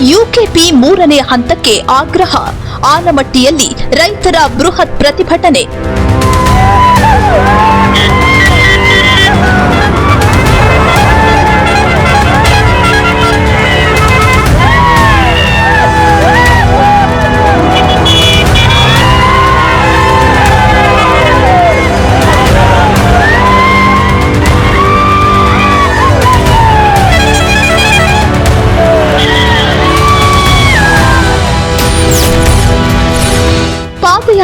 UKP ಮೂರನೇ ಹಂತಕ್ಕೆ ಆಗ್ರಹ. ಆಲಮಟ್ಟಿಯಲ್ಲಿ ರೈತರ ಬೃಹತ್ ಪ್ರತಿಭಟನೆ.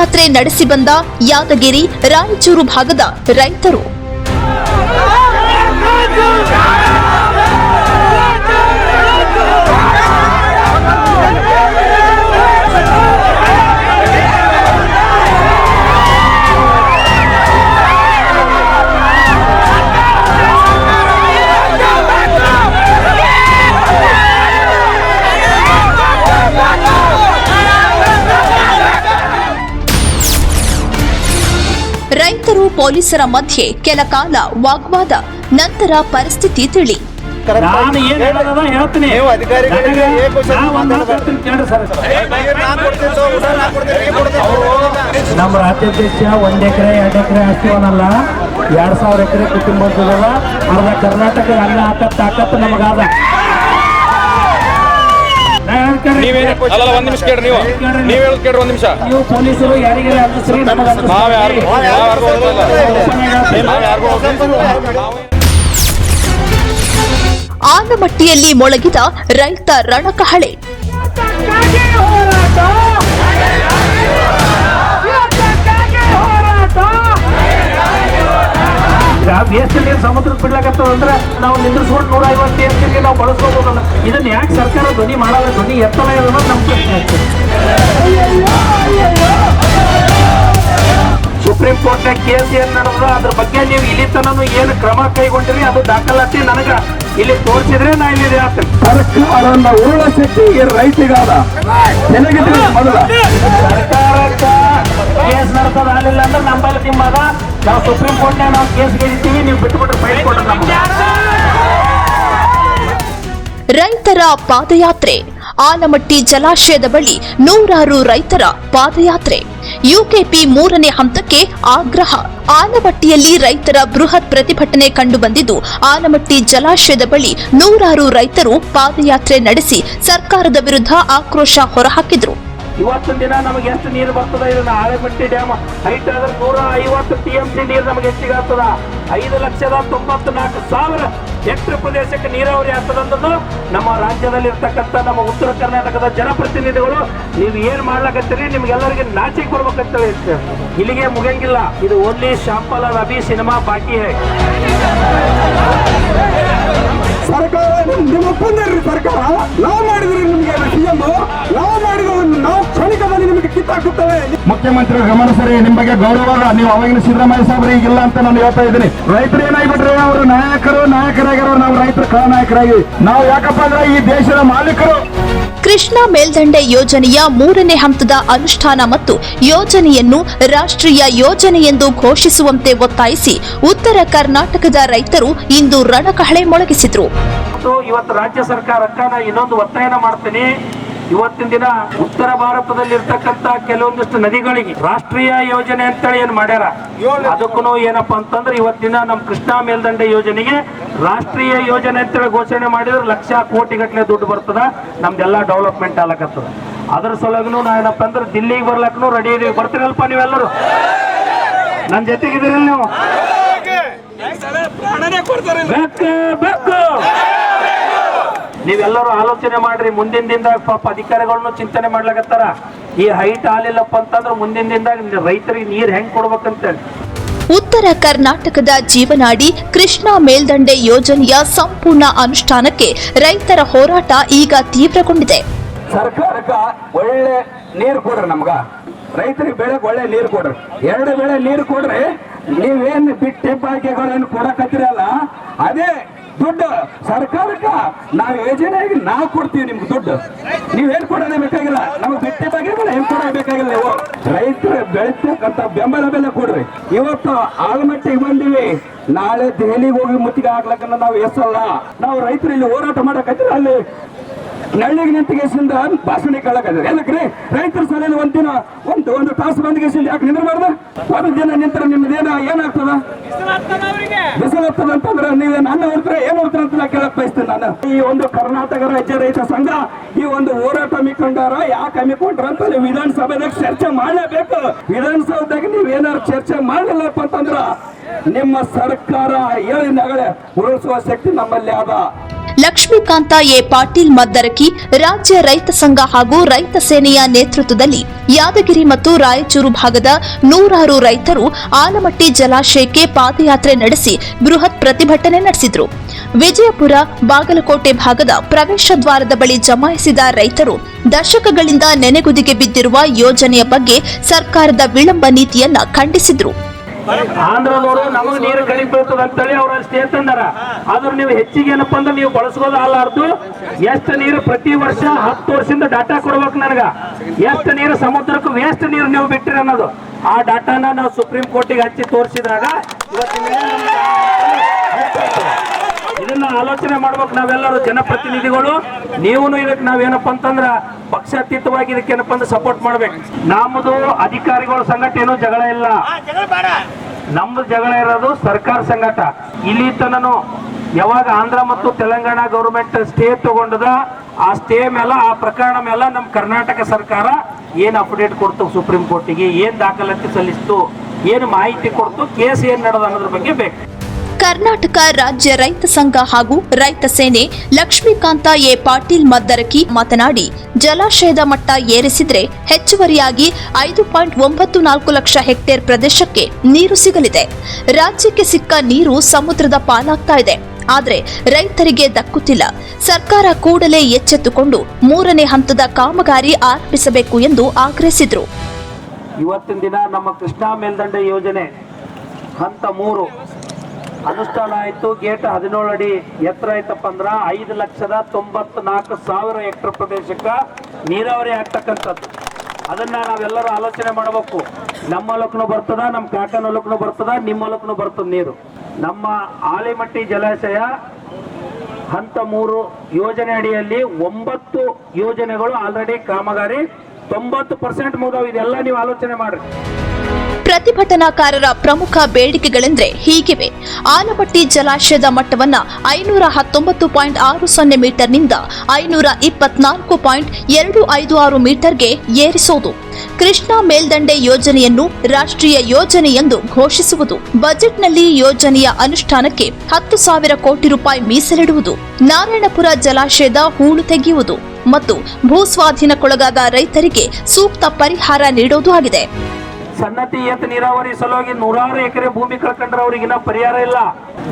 ಪಾದಯಾತ್ರೆ ನಡೆಸಿ ಬಂದ ಯಾದಗಿರಿ ರಾಯಚೂರು ಭಾಗದ ರೈತರು. ಪೊಲೀಸರ ಮಧ್ಯೆ ಕೆಲ ಕಾಲ ವಾಗ್ವಾದ ನಂತರ ಪರಿಸ್ಥಿತಿ ತಿಳಿ. ನಾನು ಏನ್ ಹೇಳೋದದ ಹೇಳ್ತೀನಿ. ನೀವು ಅಧಿಕಾರಿಗಳಿಗೆ ನನಗೆ ಏನ್ ಕ್ವಶನ್ ನಾ ಒಂದ್ ಮಾತು ಹೇಳ್ತೀನಿ ಕೇಳ್ರಿ ಸರ್. ನಮ್ಮ ರಾಜ್ಯಾಧ್ಯಕ್ಷ ಒಂದ್ ಎಕರೆ ಎರಡು ಎಕರೆ ಆಸ್ತಿ ಅವನಲ್ಲ. ಎರಡ್ ಸಾವಿರ ಎಕರೆ ಕುಟುಂಬದಲ್ಲ. ಅರ್ಧ ಕರ್ನಾಟಕ ಅನ್ನ ಹಾಕತ್ ತಾಕತ್ ನಮಗಾದ. ಒಂದ್ ನಿಮಿಷ ಕೇಳ್ರಿ ನೀವು. ನೀವ್ ಹೇಳೋದ್ ಕೇಳ್ರಿ ಒಂದ್ ನಿಮಿಷ. ನೀವು ಪೊಲೀಸರು ಯಾರಿಗಾರ ಅನ್ನಿಸ್ರಿ ನಮಗ ನಾವ್ ಯಾರು ನಾವ್ ಯಾರಿಗೂ ನಾವ್ ಯಾರಿಗೂ ಹೋಗ್ತಿಲ್ಲ. ಆಲಮಟ್ಟಿಯಲ್ಲಿ ಮೊಳಗಿದ ರೈತ ರಣಕಹಳೆ. ಈಗ ಎಲ್ ಸಮುದ್ರಕ್ಕೆ ಬಿಡ್ಲಾಕತ್ತದ ಅಂದ್ರೆ ನಾವು ನಿಂದ್ರಿಸ್ಕೊಂಡು ನೂರ ಐವತ್ತು ಎಷ್ಟಿಗೆ ನಾವು ಬಳಸ್ಕೋಬೋದಲ್ಲ ಇದನ್ನ ಯಾಕೆ ಸರ್ಕಾರ ಧ್ವನಿ ಮಾಡಲ್ಲ? ಧ್ವನಿ ಎತ್ತಲ ಇರೋದು ಅನ್ನೋದು ನಮ್ಮ ಪ್ರಶ್ನೆ ಆಗ್ತದೆ ಸುಪ್ರೀಂ ಕೋರ್ಟ್ನ ಕೇಸ್ ಏನ್ ನಡೆದ ಅದ್ರ ಬಗ್ಗೆ ನೀವು ಇಲ್ಲಿ ತನನು ಏನು ಕ್ರಮ ಕೈಗೊಂಡಿರಿ? ಅದು ದಾಖಲಾತಿ ನನಗ ಇಲ್ಲಿ ತೋರಿಸಿದ್ರೆ ನಾ ಇಲ್ಲಿ ಹೇಳ್ತೇನೆ ಸರ್ಕಾರನ್ನ ಉರುಳ ಶಕ್ತಿ ರೈತಿಗಾದ. ಮೊದಲ. ಸರ್ಕಾರಕ್ಕ ಕೇಸ್ ನಡೆಸೋದು ಆಗಲಿಲ್ಲ ಅಂದ್ರೆ ನಮ್ಮಲ್ಲಿ ನಿಮ್ಮದ ನಾವು ಸುಪ್ರೀಂ ಕೋರ್ಟ್ನಾಗ ನಾವು ಕೇಸ್ ಗೆಲ್ತೀವಿ ನೀವು ಬಿಟ್ಟುಬಿಟ್ರೆ ಫೈಲ್ ಕೊಡ್ರಿ ರೈತರ ಪಾದಯಾತ್ರೆ. ಆಲಮಟ್ಟಿ ಜಲಾಶಯದ ಬಳಿ ನೂರಾರು ರೈತರ ಪಾದಯಾತ್ರೆ. ಯುಕೆಪಿ ಮೂರನೇ ಹಂತಕ್ಕೆ ಆಗ್ರಹ. ಆಲಮಟ್ಟಿಯಲ್ಲಿ ರೈತರ ಬೃಹತ್ ಪ್ರತಿಭಟನೆ ಕಂಡುಬಂದಿದ್ದು, ಆಲಮಟ್ಟಿ ಜಲಾಶಯದ ಬಳಿ ನೂರಾರು ರೈತರು ಪಾದಯಾತ್ರೆ ನಡೆಸಿ ಸರ್ಕಾರದ ವಿರುದ್ಧ ಆಕ್ರೋಶ ಹೊರಹಾಕಿದ್ರು. ಇವತ್ತಿನ ದಿನ ನಮಗೆ ಎಷ್ಟು ನೀರು ಬರ್ತದ? ಇದನ್ನ ಆಳೆಮಟ್ಟಿ ಡ್ಯಾಮ್ ಹೈಟ್ ಆದ್ರೆ ನೂರ ಐವತ್ತು ಟಿ ಎಂ ಸಿ ನೀರು ನಮಗೆ ಹೆಚ್ಚಿಗೆ ಆಗ್ತದ. ಐದು ಲಕ್ಷದ ತೊಂಬತ್ತು ನಾಲ್ಕು ಸಾವಿರ ಹೆಕ್ಟರ್ ಪ್ರದೇಶಕ್ಕೆ ನೀರಾವರಿ ಆಗ್ತದ ಅನ್ನೋದು ನಮ್ಮ ರಾಜ್ಯದಲ್ಲಿ ಇರ್ತಕ್ಕಂಥ ನಮ್ಮ ಉತ್ತರ ಕರ್ನಾಟಕದ ಜನಪ್ರತಿನಿಧಿಗಳು ನೀವು ಏನು ಮಾಡ್ಲಕತ್ತೀರಿ? ನಿಮ್ಗೆಲ್ಲರಿಗೆ ನಾಚಿಕೆ ಬರ್ಬೇಕಂತ ಹೇಳಿ ಇಲ್ಲಿಗೆ ಮುಗಿಯಂಗಿಲ್ಲ. ಇದು ಓನ್ಲಿ ಶಾಂಪಲ್ ರವಿ ಸಿನಿಮಾ ಬಾಕಿ ಹೈ. ಸರ್ಕಾರ ನಿಮ್- ನಿಮ್ಮ ಸರ್ಕಾರ, ನಾವು ಮಾಡಿದ್ರಿ ನಿಮಗೆ ಸಿಎಂ? ನಾವು ಮಾಡಿದ ನಾವು ಕ್ಷಣಿಕದಲ್ಲಿ ನಿಮಗೆ ಕಿತ್ತಾಕುತ್ತೇವೆ. ಮುಖ್ಯಮಂತ್ರಿ ಗಮನ ಸರಿ, ನಿಮ್ ಬಗ್ಗೆ ಗೌರವ, ನೀವು ಅವಾಗಿನ ಸಿದ್ದರಾಮಯ್ಯ ಸಾಹೇಬರಿಗೆ ಇಲ್ಲ ಅಂತ ನಾನು ಹೇಳ್ತಾ ಇದ್ದೀನಿ. ರೈತರು ಏನಾಗ್ಬಿಟ್ರೆ ಅವರು ನಾಯಕರು ನಾಯಕರಾಗಿರೋ ನಾವು ರೈತರು ಖಳನಾಯಕರಾಗಿ. ನಾವು ಯಾಕಪ್ಪ ಅಂದ್ರೆ ಈ ದೇಶದ ಮಾಲೀಕರು. ಕೃಷ್ಣಾ ಮೇಲ್ದಂಡೆ ಯೋಜನೆಯ ಮೂರನೇ ಹಂತದ ಅನುಷ್ಠಾನ ಮತ್ತು ಯೋಜನೆಯನ್ನು ರಾಷ್ಟ್ರೀಯ ಯೋಜನೆ ಎಂದು ಘೋಷಿಸುವಂತೆ ಒತ್ತಾಯಿಸಿ ಉತ್ತರ ಕರ್ನಾಟಕದ ರೈತರು ಇಂದು ರಣಕಹಳೆ ಮೊಳಗಿಸಿದ್ರು. ಇವತ್ತು ರಾಜ್ಯ ಸರ್ಕಾರಕ್ಕ ಇನ್ನೊಂದು ಮಾಡ್ತೀನಿ. ಇವತ್ತಿನ ದಿನ ಉತ್ತರ ಭಾರತದಲ್ಲಿ ಇರ್ತಕ್ಕಂತ ಕೆಲವೊಂದಿಷ್ಟು ನದಿಗಳಿಗೆ ರಾಷ್ಟ್ರೀಯ ಯೋಜನೆ ಅಂತೇಳಿ ಏನ್ ಮಾಡ್ಯಾರ ಅದಕ್ಕೂ ಏನಪ್ಪಾ ಅಂತಂದ್ರೆ ಇವತ್ತಿನ ನಮ್ಮ ಕೃಷ್ಣಾ ಮೇಲ್ದಂಡೆ ಯೋಜನೆಗೆ ರಾಷ್ಟ್ರೀಯ ಯೋಜನೆ ಅಂತೇಳಿ ಘೋಷಣೆ ಮಾಡಿದ್ರೆ ಲಕ್ಷ ಕೋಟಿ ಗಟ್ಟಲೆ ದುಡ್ಡು ಬರ್ತದ ನಮ್ದೆಲ್ಲ ಡೆವಲಪ್ಮೆಂಟ್ ಆಗ್ಲಕತ್ತದ ಅದ್ರ ಸಲುವಾಗೂ ನಾ ಏನಪ್ಪಾ ಅಂದ್ರೆ ದಿಲ್ಲಿಗೆ ಬರ್ಲಕ್ಕೂ ರೆಡಿ ಇದೀವಿ ಬರ್ತೀರಲ್ಪ ನೀವೆಲ್ಲರೂ ನನ್ನ ಜೊತೆಗಿದ್ದೀರಿ ನೀವು ಬೇಕು ಬೇಕು ನೀವೆಲ್ಲರೂ ಆಲೋಚನೆ ಮಾಡ್ರಿ ಮುಂದಿನ ದಿನದಾಗ ಪಾಪ ಅಧಿಕಾರಿಗಳನ್ನು ಚಿಂತನೆ ಮಾಡ್ಲಾಕತ್ತಾರ. ಈ ಹೈಟ್ ಆಲಿಲ್ಲಪ್ಪ ಅಂತಂದ್ರೆ ಮುಂದಿನ ದಿನದಾಗ ರೈತರಿಗೆ ನೀರ್ ಹೆಂಗ್ ಕೊಡ್ಬೇಕಂತೇಳಿ. ಉತ್ತರ ಕರ್ನಾಟಕದ ಜೀವನಾಡಿ ಕೃಷ್ಣಾ ಮೇಲ್ದಂಡೆ ಯೋಜನೆಯ ಸಂಪೂರ್ಣ ಅನುಷ್ಠಾನಕ್ಕೆ ರೈತರ ಹೋರಾಟ ಈಗ ತೀವ್ರಗೊಂಡಿದೆ. ಸರ್ಕಾರಕ್ಕ ಒಳ್ಳೆ ನೀರು ಕೊಡ್ರಿ ನಮ್ಗ. ರೈತರಿಗೆ ಬೆಳೆ ಒಳ್ಳೆ ನೀರು ಕೊಡ್ರಿ. ಎರಡು ಬೆಳೆ ನೀರು ಕೊಡ್ರಿ ನೀವೇನು ಬಿಟ್ಟೆ ಬಾಕಿಗಳೇನು ಕೊಡಕತ್ತಿರಲ್ಲ? ಅದೇ ದುಡ್ಡು ಸರ್ಕಾರಕ್ಕ, ನಾವು ಆಗಿ ನಾವು ಕೊಡ್ತೀವಿ ನಿಮ್ಗೆ ದುಡ್ಡು. ನೀವೇನ್ ಕೊಡೋದೇ ಬೇಕಾಗಿಲ್ಲ. ನಮ್ಗೆ ಬಿಟ್ಟೆ ಬಗ್ಗೆ ಏನ್ ಕೊಡೋದೇ ಬೇಕಾಗಿಲ್ಲ ನೀವು. ರೈತರು ಬೆಳಿತಕ್ಕಂಥ ಬೆಂಬಲ ಬೆಲೆ ಕೊಡ್ರಿ. ಇವತ್ತು ಆಲಮಟ್ಟಿಗೆ ಬಂದಿವಿ. ನಾಳೆ ದೆಹಲಿಗೆ ಹೋಗಿ ಮುತ್ತಿಗೆ ಹಾಕ್ಲಕ್ಕ ನಾವು ಎಸಲ್ಲ ನಾವು ರೈತರು ಇಲ್ಲಿ ಹೋರಾಟ ಮಾಡಕತ್ತಿರ ಅಲ್ಲಿ ನಳ್ಳಿಗೆ ನಿಂತಿಗೆಸಿಂದ ಭಾಷಣ ಕೇಳಕ್ಕಾದ್ರೆ ಏನಕ್ರಿ? ರೈತರ ಸಲಹೆ ದಿನ, ಒಂದು ಒಂದು ತಾಸು ಬಂದ್ಗೆಸಿಂದ ಯಾಕೆ ನಿಂದಿರಬಾರ್ದು ಒಂದು ದಿನ ನಿಂತರ ನಿಮ್ಮದೇನ ಏನಾಗ್ತದ? ಬಿಸಿಲು ಅಂತಂದ್ರೆ ನೀವು ನನ್ನ ಹೊರಟ್ರೆ ಏನ್ ಹೊರಟ್ರೆ ಅಂತ ನಾ ಕೇಳಕ್ ಬಯಸ್ತೇನೆ ನಾನು. ಈ ಒಂದು ಕರ್ನಾಟಕ ರಾಜ್ಯ ರೈತ ಸಂಘ, ಈ ಒಂದು ಹೋರಾಟ ಹಮ್ಮಿಕೊಂಡಾರ ಯಾಕೆ ಹಮ್ಮಿಕೊಂಡ್ರ ಅಂತ ನೀವು ವಿಧಾನಸಭೆದಾಗ ಚರ್ಚೆ ಮಾಡಲೇಬೇಕು. ವಿಧಾನಸೌಧದಾಗ ನೀವು ಏನಾರು ಚರ್ಚೆ ಮಾಡಲಿಲ್ಲಪ್ಪ ಅಂತಂದ್ರ ನಿಮ್ಮ ಸರ್ಕಾರ ಹೇಳಿದಾಗಲೇ ಉರುಳಿಸುವ ಶಕ್ತಿ ನಮ್ಮಲ್ಲಿ ಅದ. ಲಕ್ಷ್ಮೀಕಾಂತ ಎ ಪಾಟೀಲ್ ಮದ್ದರಕಿ ರಾಜ್ಯ ರೈತ ಸಂಘ ಹಾಗೂ ರೈತ ಸೇನೆಯ ನೇತೃತ್ವದಲ್ಲಿ ಯಾದಗಿರಿ ಮತ್ತು ರಾಯಚೂರು ಭಾಗದ ನೂರಾರು ರೈತರು ಆಲಮಟ್ಟಿ ಜಲಾಶಯಕ್ಕೆ ಪಾದಯಾತ್ರೆ ನಡೆಸಿ ಬೃಹತ್ ಪ್ರತಿಭಟನೆ ನಡೆಸಿದರು. ವಿಜಯಪುರ, ಬಾಗಲಕೋಟೆ ಭಾಗದ ಪ್ರವೇಶ ದ್ವಾರದ ಬಳಿ ಜಮಾಯಿಸಿದ ರೈತರು ದಶಕಗಳಿಂದ ನೆನೆಗುದಿಗೆ ಬಿದ್ದಿರುವ ಯೋಜನೆಯ ಬಗ್ಗೆ ಸರ್ಕಾರದ ವಿಳಂಬ ನೀತಿಯನ್ನ ಖಂಡಿಸಿದ್ರು. ಆಂಧ್ರದವರು ನಮಗ್ ನೀರು ಕಡಿಮೆ ಬೀಳ್ತದ ಅಂತೇಳಿ ಅವ್ರ ಅಷ್ಟೇ ತಂದಾರ ಆದ್ರೆ ನೀವು ಹೆಚ್ಚಿಗೆ ಏನಪ್ಪಾ ಅಂದ್ರೆ ನೀವು ಬಳಸ್ಕೋದು ಅಲ್ಲಾರ್ದು. ಎಷ್ಟು ನೀರು ಪ್ರತಿ ವರ್ಷ ಹತ್ತು ವರ್ಷದಿಂದ ಡಾಟಾ ಕೊಡ್ಬೇಕು ನನಗ. ಎಷ್ಟು ನೀರು ಸಮುದ್ರಕ್ಕೂ ವೇಸ್ಟ್ ನೀರು ನೀವು ಬಿಟ್ಟಿರಿ ಅನ್ನೋದು. ಆ ಡಾಟಾನ ನಾವು ಸುಪ್ರೀಂ ಕೋರ್ಟಿಗೆ ಹಚ್ಚಿ ತೋರಿಸಿದಾಗ ಇವತ್ತಿನ ಆಲೋಚನೆ ಮಾಡ್ಬೇಕು ನಾವೆಲ್ಲರೂ ಜನಪ್ರತಿನಿಧಿಗಳು. ನೀವು ಇದಕ್ಕೆ ನಾವೇನಪ್ಪ ಅಂತಂದ್ರ ಪಕ್ಷಾತೀತವಾಗಿ ಇದಕ್ಕೆ ಏನಪ್ಪ ಅಂದ್ರೆ ಸಪೋರ್ಟ್ ಮಾಡ್ಬೇಕು. ನಮ್ಮದು ಅಧಿಕಾರಿಗಳ ಸಂಘಟ ಏನು ಜಗಳ ಇಲ್ಲ. ನಮ್ದು ಜಗಳ ಇರೋದು ಸರ್ಕಾರ ಸಂಘಟ ಇಲ್ಲಿ ತನನು ಯಾವಾಗ ಆಂಧ್ರ ಮತ್ತು ತೆಲಂಗಾಣ ಗೌರ್ಮೆಂಟ್ ಸ್ಟೇ ತಗೊಂಡದ ಆ ಸ್ಟೇ ಮೇಲೆ ಆ ಪ್ರಕರಣ ಮೇಲೆ ನಮ್ಮ ಕರ್ನಾಟಕ ಸರ್ಕಾರ ಏನು ಅಪ್ಡೇಟ್ ಕೊಡ್ತು ಸುಪ್ರೀಂ ಕೋರ್ಟಿಗೆ ಏನು ದಾಖಲಾತಿ ಸಲ್ಲಿಸ್ತು ಏನು ಮಾಹಿತಿ ಕೊಡ್ತು ಕೇಸ್ ಏನ್ ನಡೆದ ಅನ್ನೋದ್ರ ಬಗ್ಗೆ ಬೇಕು. ಕರ್ನಾಟಕ ರಾಜ್ಯ ರೈತ ಸಂಘ ಹಾಗೂ ರೈತ ಸೇನೆ ಲಕ್ಷ್ಮೀಕಾಂತ ಎ ಪಾಟೀಲ್ ಮದ್ದರಕಿ ಮಾತನಾಡಿ, ಜಲಾಶಯದ ಮಟ್ಟ ಏರಿಸಿದ್ರೆ ಹೆಚ್ಚುವರಿಯಾಗಿ ಐದು ಪಾಯಿಂಟ್ ಒಂಬತ್ತು ನಾಲ್ಕು ಲಕ್ಷ ಹೆಕ್ಟೇರ್ ಪ್ರದೇಶಕ್ಕೆ ನೀರು ಸಿಗಲಿದೆ. ರಾಜ್ಯಕ್ಕೆ ಸಿಕ್ಕ ನೀರು ಸಮುದ್ರದ ಪಾಲಾಗ್ತಾ ಇದೆ. ಆದರೆ ರೈತರಿಗೆ ದಕ್ಕುತ್ತಿಲ್ಲ. ಸರ್ಕಾರ ಕೂಡಲೇ ಎಚ್ಚೆತ್ತುಕೊಂಡು ಮೂರನೇ ಹಂತದ ಕಾಮಗಾರಿ ಆರಂಭಿಸಬೇಕು ಎಂದು ಆಗ್ರಹಿಸಿದರು. ಇವತ್ತಿನ ದಿನ ನಮ್ಮ ಕೃಷ್ಣಾ ಮೇಲ್ದಂಡೆ ಯೋಜನೆ ಹಂತ ಮೂರು ಅನುಷ್ಠಾನ ಆಯಿತು, ಗೇಟ್ ಹದಿನೇಳು ಅಡಿ ಎತ್ತರ ಆಯ್ತಪ್ಪ ಅಂದ್ರ ಐದು ಲಕ್ಷದ ತೊಂಬತ್ ನಾಲ್ಕು ಸಾವಿರ ಹೆಕ್ಟರ್ ಪ್ರದೇಶಕ್ಕೆ ನೀರಾವರಿ ಆಗ್ತಕ್ಕಂಥದ್ದು. ಅದನ್ನ ನಾವೆಲ್ಲರೂ ಆಲೋಚನೆ ಮಾಡಬೇಕು. ನಮ್ಮ ಹೊಲಕ್ಕೂ ಬರ್ತದ, ನಮ್ಮ ಕಾಕನ ಹೊಲಕ್ಕೂ ಬರ್ತದ, ನಿಮ್ಮ ಹೊಲಕ್ಕೂ ಬರ್ತದ ನೀರು. ನಮ್ಮ ಆಲಿಮಟ್ಟಿ ಜಲಾಶಯ ಹಂತ ಮೂರು ಯೋಜನೆ ಅಡಿಯಲ್ಲಿ ಒಂಬತ್ತು ಯೋಜನೆಗಳು ಆಲ್ರೆಡಿ ಕಾಮಗಾರಿ, ತೊಂಬತ್ತು ಪರ್ಸೆಂಟ್ ಮುಗಿದವು. ಇದೆಲ್ಲ ನೀವು ಆಲೋಚನೆ ಮಾಡ್ರಿ. ಪ್ರತಿಭಟನಾಕಾರರ ಪ್ರಮುಖ ಬೇಡಿಕೆಗಳೆಂದರೆ ಹೀಗಿವೆ. ಆಲಮಟ್ಟಿ ಜಲಾಶಯದ ಮಟ್ಟವನ್ನು ಐನೂರ ಹತ್ತೊಂಬತ್ತು ಪಾಯಿಂಟ್ ಆರು ಸೊನ್ನೆ ಮೀಟರ್ನಿಂದ ಐನೂರ ಇಪ್ಪತ್ನಾಲ್ಕು ಪಾಯಿಂಟ್ ಎರಡು ಐದು ಆರು ಮೀಟರ್ಗೆ ಏರಿಸುವುದು ಕೃಷ್ಣಾ ಮೇಲ್ದಂಡೆ ಯೋಜನೆಯನ್ನು ರಾಷ್ಟ್ರೀಯ ಯೋಜನೆ ಎಂದು ಘೋಷಿಸುವುದು. ಬಜೆಟ್ನಲ್ಲಿ ಯೋಜನೆಯ ಅನುಷ್ಠಾನಕ್ಕೆ ಹತ್ತು ಸಾವಿರ ಕೋಟಿ ರೂಪಾಯಿ ಮೀಸಲಿಡುವುದು. ನಾರಾಯಣಪುರ ಜಲಾಶಯದ ಹೂಳು ತೆಗೆಯುವುದು. ಮತ್ತು ಭೂಸ್ವಾಧೀನಕ್ಕೊಳಗಾದ ರೈತರಿಗೆ ಸೂಕ್ತ ಪರಿಹಾರ ನೀಡುವುದು ಆಗಿದೆ. ಸನ್ನತಿ ಏತ ನೀರಾವರಿ ಸಲುವಾಗಿ ನೂರಾರು ಎಕರೆ ಭೂಮಿ ಕಳ್ಕೊಂಡ್ರೆ ಅವ್ರಿಗಿನ್ನ ಪರಿಹಾರ ಇಲ್ಲ.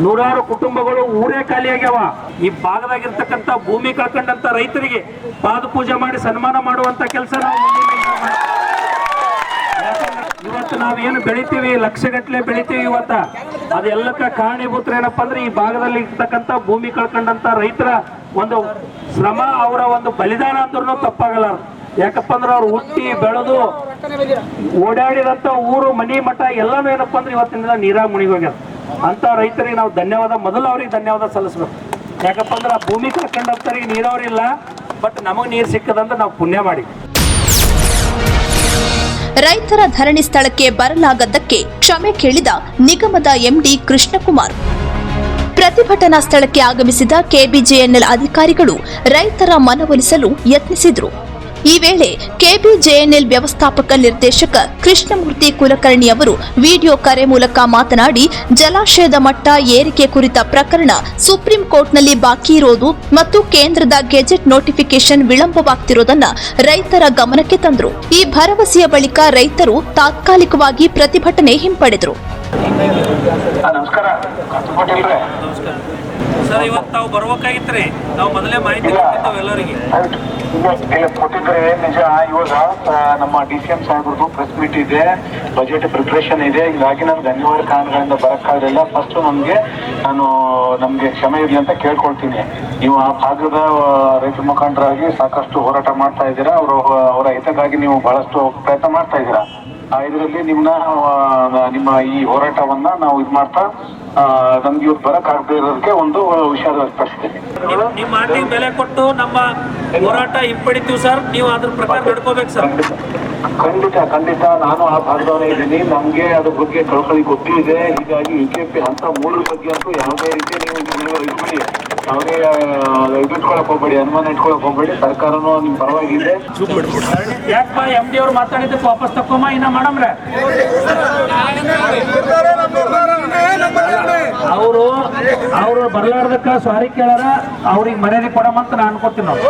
ನೂರಾರು ಕುಟುಂಬಗಳು ಊರೇ ಖಾಲಿ ಆಗ್ಯಾವ ಈ ಭಾಗದಾಗಿರ್ತಕ್ಕಂಥ ಭೂಮಿ ಕಳ್ಕೊಂಡಂತ ರೈತರಿಗೆ ಪಾದ ಪೂಜೆ ಮಾಡಿ ಸನ್ಮಾನ ಮಾಡುವಂತ ಕೆಲಸ ನಾವು ಇವತ್ತು ನಾವೇನು ಬೆಳಿತೀವಿ, ಲಕ್ಷಗಟ್ಟಲೆ ಬೆಳಿತೀವಿ ಇವತ್ತ. ಅದೆಲ್ಲಕ್ಕ ಕಾರಣೀಭೂತರು ಏನಪ್ಪ ಅಂದ್ರೆ ಈ ಭಾಗದಲ್ಲಿ ಇರ್ತಕ್ಕಂಥ ಭೂಮಿ ಕಳ್ಕೊಂಡಂತ ರೈತರ ಒಂದು ಶ್ರಮ, ಅವರ ಒಂದು ಬಲಿದಾನ ಅಂದ್ರೂ ತಪ್ಪಾಗಲ್ಲ ಯಾಕಪ್ಪ ಅಂದ್ರೆ ಅವ್ರು ಹುಟ್ಟಿ ಬೆಳೆದು ಓಡಾಡಿದಂತ ಊರು ಮನಿ ಮಠ ಎಲ್ಲಾನು ಏನಪ್ಪಾ ಅಂದ್ರೆ ಇವತ್ತಿನ ದಿನ ನೀರಾಗ ಮುಣಿಗೋಗ್ಯದ ಅಂತ ರೈತರಿಗೆ ನಾವು ಧನ್ಯವಾದ ಮೊದಲು ಅವ್ರಿಗೆ ಧನ್ಯವಾದ ಸಲ್ಲಿಸ್ಬೇಕು. ಯಾಕಪ್ಪ ಅಂದ್ರೆ ಆ ಭೂಮಿ ಕಳ್ಕೊಂಡಂತರಿಗೆ ನೀರಾವರಿ ಇಲ್ಲ ಬಟ್ ನಮಗ್ ನೀರು ಸಿಕ್ಕದಂತ ನಾವು ಪುಣ್ಯ ಮಾಡಿ. ರೈತರ ಧರಣಿ ಸ್ಥಳಕ್ಕೆ ಬರಲಾಗದ್ದಕ್ಕೆ ಕ್ಷಮೆ ಕೇಳಿದ ನಿಗಮದ ಎಂಡಿ ಕೃಷ್ಣಕುಮಾರ್. ಪ್ರತಿಭಟನಾ ಸ್ಥಳಕ್ಕೆ ಆಗಮಿಸಿದ ಕೆಬಿಜೆಎನ್ಎಲ್ ಅಧಿಕಾರಿಗಳು ರೈತರ ಮನವೊಲಿಸಲು ಯತ್ನಿಸಿದ್ರು. ಈ ವೇಳೆ ಕೆಬಿಜೆಎನ್ಎಲ್ ವ್ಯವಸ್ಥಾಪಕ ನಿರ್ದೇಶಕ ಕೃಷ್ಣಮೂರ್ತಿ ಕುಲಕರ್ಣಿ ಅವರು ವಿಡಿಯೋ ಕರೆ ಮೂಲಕ ಮಾತನಾಡಿ, ಜಲಾಶಯದ ಮಟ್ಟ ಏರಿಕೆ ಕುರಿತ ಪ್ರಕರಣ ಸುಪ್ರೀಂ ಕೋರ್ಟ್ನಲ್ಲಿ ಬಾಕಿ ಇರೋದು ಮತ್ತು ಕೇಂದ್ರದ ಗೆಜೆಟ್ ನೋಟಿಫಿಕೇಶನ್ ವಿಳಂಬವಾಗ್ತಿರೋದನ್ನ ರೈತರ ಗಮನಕ್ಕೆ ತಂದರು. ಈ ಭರವಸೆಯ ಬಳಿಕ ರೈತರು ತಾತ್ಕಾಲಿಕವಾಗಿ ಪ್ರತಿಭಟನೆ ಹಿಂಪಡೆದರು. ಸರ್ ಇವತ್ತು ತಾವು ಬರ್ಬೇಕಾಗಿತ್ರಿ. ನಾವು ಮೊದಲೇ ಮಾಹಿತಿ ಕೊಟ್ಟಿದ್ದೇವೆ ಎಲ್ಲರಿಗೆ. ಕೊಟ್ಟಿದ್ರೆ ನಿಜ ಇವಾಗ ನಮ್ಮ ಡಿ ಸಿ ಎಂ ಸಾಹೇಬ್ರದ್ದು ಪ್ರೆಸ್ ಮೀಟ್ ಇದೆ. ಬಜೆಟ್ ಪ್ರಿಪ್ರೇಷನ್ ಇದೆ. ಹೀಗಾಗಿ ನಮ್ಗೆ ಅನಿವಾರ್ಯ ಕಾರಣಗಳಿಂದ ಬರಕ್ಕಾಗಲಿಲ್ಲ ಫಸ್ಟ್ ನಮ್ಗೆ ನಾನು ನಮ್ಗೆ ಕ್ಷಮೆ ಇರಲಿ ಅಂತ ಕೇಳ್ಕೊಳ್ತೀನಿ. ನೀವು ಆ ಭಾಗದ ರೈತ ಮುಖಂಡರಾಗಿ ಸಾಕಷ್ಟು ಹೋರಾಟ ಮಾಡ್ತಾ ಇದ್ದೀರಾ? ಅವರು ಅವರ ಹಿತಕ್ಕಾಗಿ ನೀವು ಬಹಳಷ್ಟು ಪ್ರಯತ್ನ ಮಾಡ್ತಾ ಇದ್ದೀರಾ? ಇದರಲ್ಲಿ ನಿಮ್ಮನ್ನ ನಿಮ್ಮ ಈ ಹೋರಾಟವನ್ನ ನಾವು ಇದು ಮಾಡ್ತಾ ನಮ್ಗೆ ಇವ್ರು ಬರಕ್ ಆಗದೆ ಇರೋದಕ್ಕೆ ಒಂದು ವಿಷಯ ವ್ಯಕ್ತಪಡಿಸ್ತೀನಿ ನಿಮ್ಮ ಮಾತಿಗೆ ಬೆಲೆ ಕೊಟ್ಟು ನಮ್ಮ ಹೋರಾಟ ಹಿಂಪಡಿತೀವಿ ಸರ್. ನೀವು ಅದ್ರ ಪ್ರಕಾರ ನಡ್ಕೋಬೇಕು ಸರ್. ಖಂಡಿತ. ಖಂಡಿತ ನಾನು ಆ ಭಾಗದವನೇ ಇದ್ದೀನಿ. ನಮ್ಗೆ ಅದ್ರ ಬಗ್ಗೆ ಕಳಕಳಿ ಗೊತ್ತಿದೆ. ಹೀಗಾಗಿ ಯು ಕೆ ಪಿ ಹಂತ ಮೂರರ ಬಗ್ಗೆ ಅಂತೂ ಯಾವುದೇ ರೀತಿ ನೀವು ನೀವು ಇಟ್ಬಿಡಿ ಇದು ಇಟ್ಕೊಳಕ್ ಹೋಗ್ಬೇಡಿ ಅನುಮಾನ ಇಟ್ಕೊಳಕ್ ಹೋಗ್ಬೇಡಿ ಸರ್ಕಾರನೂ ನಿಮ್ ಪರವಾಗಿದೆ ಯಾಕಪ್ಪ ಎಂ ಡಿ ಅವ್ರು ಮಾತಾಡಿದ್ದಕ್ಕೆ ವಾಪಸ್ ತಕ್ಕೊಮ್ಮ? ಇನ್ನ ಮಾಡಮ್ರೆ? ಅವರು ಅವರು ಬರ್ಲಾರ್ದಕ್ಕ ಸಾರಿ ಕೇಳಾರ ಅವ್ರಿಗೆ ಮರ್ಯಾದೆ ಕೊಡಮಂತ ನಾ ಅನ್ಕೋತೀನಿ ನಾವು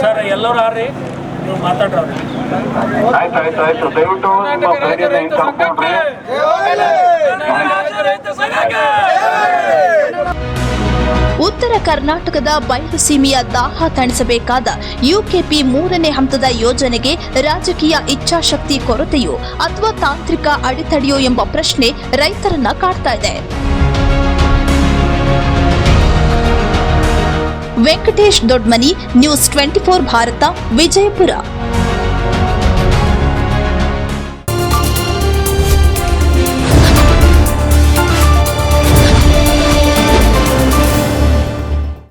ಸರ್ ಎಲ್ಲರೂ ಆರ್ರಿ ನೀವು ಮಾತಾಡ್ರಿ ಆಯ್ತು ಆಯ್ತು ಆಯ್ತು. ದಯವಿಟ್ಟು ನಿಮ್ಮ ಉತ್ತರ ಕರ್ನಾಟಕದ ಬಯಲುಸೀಮೆಯ ದಾಹ ತಣಿಸಬೇಕಾದ ಯುಕೆಪಿ ಮೂರನೇ ಹಂತದ ಯೋಜನೆಗೆ ರಾಜಕೀಯ ಇಚ್ಛಾಶಕ್ತಿ ಕೊರತೆಯೋ ಅಥವಾ ತಾಂತ್ರಿಕ ಅಡೆತಡೆಯೋ ಎಂಬ ಪ್ರಶ್ನೆ ರೈತರನ್ನ ಕಾಡ್ತಾ ಇದೆ. Venkatesh Dodmani, news twenty four Bharat, Vijayapura.